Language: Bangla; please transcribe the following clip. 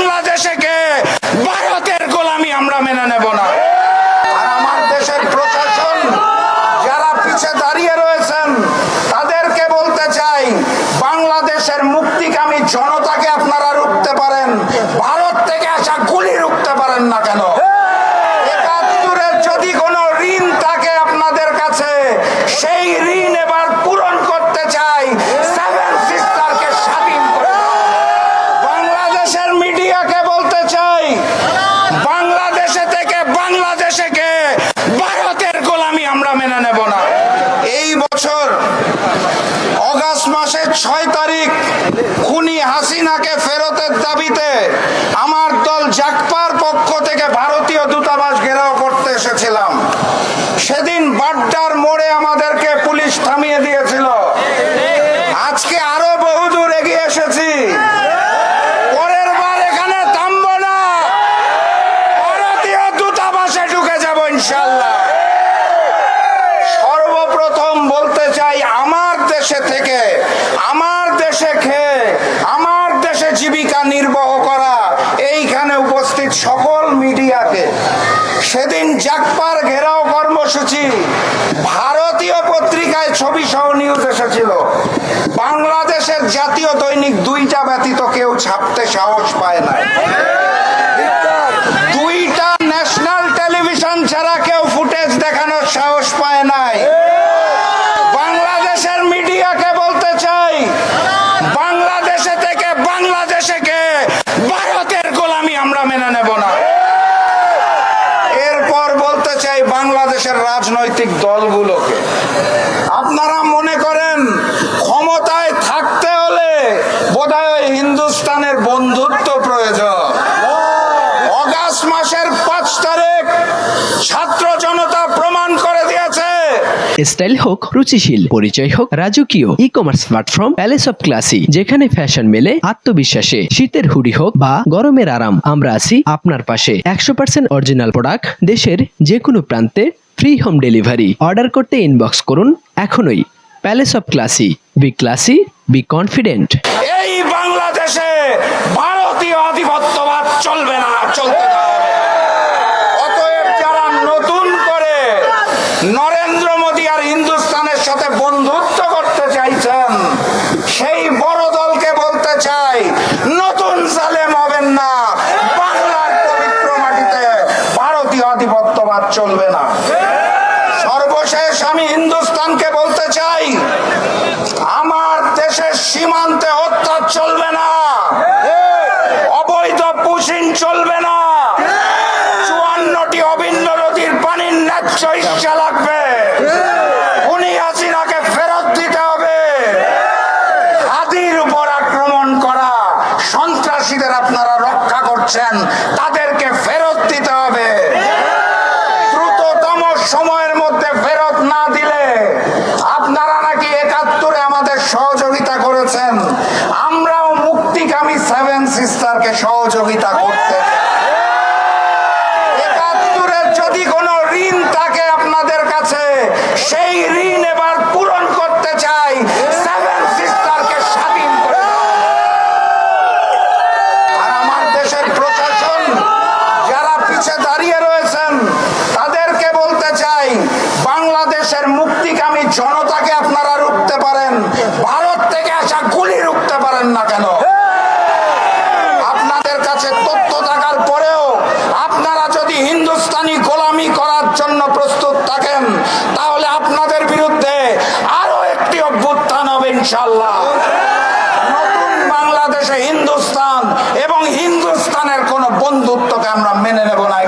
বাংলাদেশে ভারতের গোলামি আমরা মেনে নেব না। আর আমার দেশের প্রশাসন, যারা পিছে দাঁড়িয়ে রয়েছেন, তাদেরকে বলতে চাই, বাংলাদেশের মুক্তিকামী জনতাকে আপনারা রুখতে পারেন, ভারত থেকে আসা গুলি রুখতে পারেন না কেন একাত্তরের যদি কোনো ঋণ থাকে আপনাদের কাছে সেই ঋণ এবার পূরণ করতে চাই সেভেন সিস্টারকে স্বাধীন করে দাও। বাংলাদেশের মিডিয়াকে বলতে চাই বাংলাদেশে থেকে বাংলাদেশে কে ভারতের গোলামি আমরা মেনে নেব না এই বছর অগাস্ট মাসের ছয় তারিখ খুনি হাসিনাকে ফেরতের দাবিতে আমার দল জাকপার পক্ষ থেকে ভারতীয় দূতাবাস ঘেরাও করতে এসেছিলাম। সেদিন বাড্ডার মোড়ে আমাদেরকে পুলিশ থামিয়ে দিয়েছিল। আজকে আরও বহুদূর মিডিয়াকে সেদিন জাকপার ঘেরাও কর্মসূচি। ভারতীয় পত্রিকায় ছবি সহ নিউজ এসেছিল। বাংলাদেশের জাতীয় দৈনিক দুইটা ব্যতীত কেউ ছাপতে সাহস পায় না দুইটা ন্যাশনাল টেলিভিশন ছাড়া কেউ ফুটেজ দেখানোর সাহস পায় নাই বাংলাদেশের মিডিয়াকে বলতে চাই বাংলাদেশে থেকে বাংলাদেশে কে ভারতের গোলামি আমরা মেনে নেব না এরপর বলতে চাই বাংলাদেশের রাজনৈতিক দলগুলোকে। আপনারা মনে করেন, ক্ষমতায় থাকতে হলে বোধহয় হিন্দুস্তানের বন্ধুত্ব প্রয়োজন। অগাস্ট মাসের পাঁচ তারিখ ছাত্র জনতা প্রমাণ করে দিয়েছে। স্টাইল হোক, রুচিশীল, পরিচয় হোক, রাজকীয় E commerce platform palace of classy যেখানে ফ্যাশন মেলে, আত্মবিশ্বাসে, শীতের হুডি হোক বা গরমের আরাম, আমরা আছি আপনার পাশে। একশো পার্সেন্ট অরিজিনাল প্রোডাক্ট দেশের যে কোনো প্রান্তে ফ্রি হোম ডেলিভারি অর্ডার করতে ইনবক্স করুন এখনই। Palace of classy be classy be confident এই বাংলাদেশে ভারতীয় আধিপত্যবাদ চলবে না, চলতে না। অতএব যারা নতুন করে নরেন্দ্র মোদী আর হিন্দুস্তানের সাথে বন্ধুত্ব করতে চাইছেন, সেই ভারতীয় আধিপত্যবাদ চলবে না। সর্বশেষ আমি হিন্দুস্তানকে বলতে চাই, আমার দেশের সীমান্তে হত্যা চলবে না। অবৈধ পুশিন চলবে না। চুয়ান্নটি অভিন্ন নদীর পানির ন্যায্য ইচ্ছা লাগবে। উনি ফেরত দিতে হবে। হাতির উপর আক্রমণ করা সন্ত্রাসীদের আপনারা রক্ষা করছেন, তাদেরকে ফেরত দিতে সময়ের মধ্যে ফেরত না দিলে আপনারা নাকি একাত্তরে আমাদের সহযোগিতা করেছেন। আমরাও মুক্তিকামী সেভেন সিস্টারকে সহযোগিতা করতে শান্তিকামী জনতাকে আপনারা রুখতে পারেন, ভারত থেকে আসা গুলি রুখতে পারেন না কেন? আপনাদের কাছে তথ্য থাকার পরেও আপনারা যদি হিন্দুস্তানি গোলামি করার জন্য প্রস্তুত থাকেন, তাহলে আপনাদের বিরুদ্ধে আরও একটি অভ্যুত্থান হবে ইনশাল্লাহ নতুন বাংলাদেশে হিন্দুস্তান এবং হিন্দুস্তানের কোনো বন্ধুত্বকে আমরা মেনে নেব না